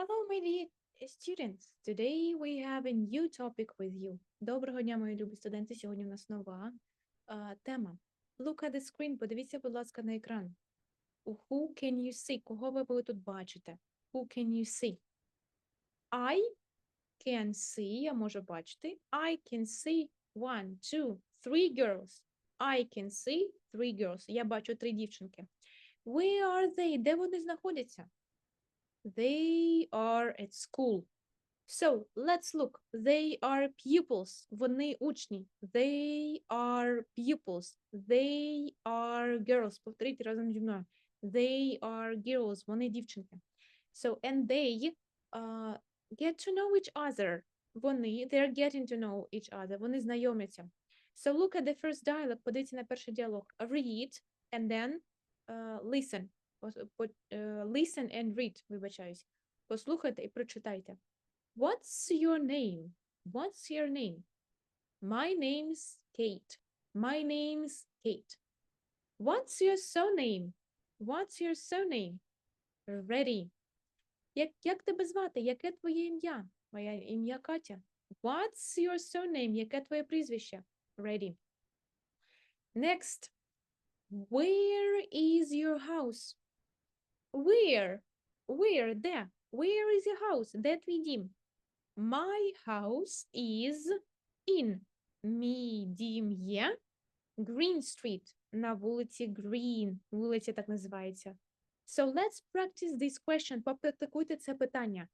Hello, my dear students. Today we have a new topic with you. Доброго дня, мої любі студенти. Сьогодні у нас нова а, тема. Look at the screen. Подивіться, будь ласка, на екран. Who can you see? Кого ви тут бачите? Who can you see? I can see, я можу бачити. I can see one, two, three girls. I can see three girls. Я бачу три дівчинки. Where are they? Де вони знаходяться? They are at school. So, let's look. They are pupils. Вони учні. They are pupils. They are girls. Повторіть разом зі мною. They are girls. Вони дівчинки. So, and they uh, get to know each other. Вони, they're getting to know each other. Вони знайомляться. So, look at the first dialogue. Подивіться на перший діалог. Read and then uh, listen. Пос- по- е, Listen and read, вибачаюсь. Послухайте і прочитайте. What's your name? What's your name? My name's Kate. My name's Kate. What's your surname? What's your surname? Ready. Як, як тебе звати? Яке твоє ім'я? Моє ім'я Катя. What's your surname? Яке твоє прізвище? Ready. Next. Where is your house? Where? Where? Де? Where is your house? Де твій дім? My house is in. Мій дім є Green Street. На вулиці Green. Вулиця так називається. So let's practice this question. Попрактикуйте це питання.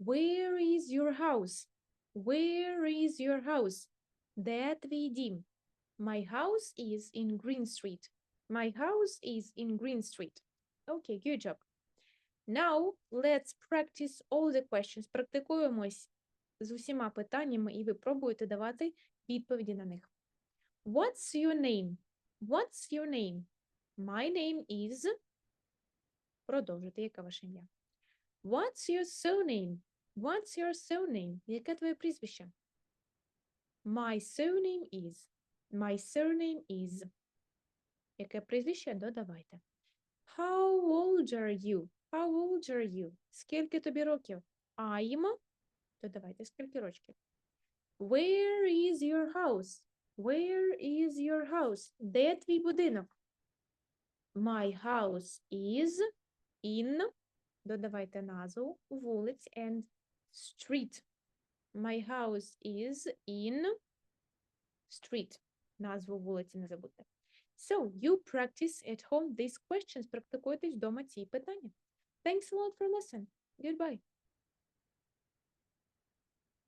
Where is your house? Where is your house? Де твій дім? My house is in Green Street. My house is in Green Street. Okay, good job. Now let's practice all the questions. Практикуємось з усіма питаннями і ви пробуєте давати відповіді на них. What's your name? What's your name? My name is. Продовжуйте, яке ваше ім'я? What's your surname? What's your surname? Яке твоє прізвище? My surname is. My surname is. Яке прізвище? Додавайте. How old are you? How old are you? Скільки тобі років? I'm. Додавайте, скільки років? Where is your house? Where is your house? Де твій будинок? My house is in. Додавайте назву вулиць and street. My house is in street. Назву вулиці не забудьте. So, you practice at home these questions. Практикуйтесь вдома ці питання. Thanks a lot for listening. Goodbye.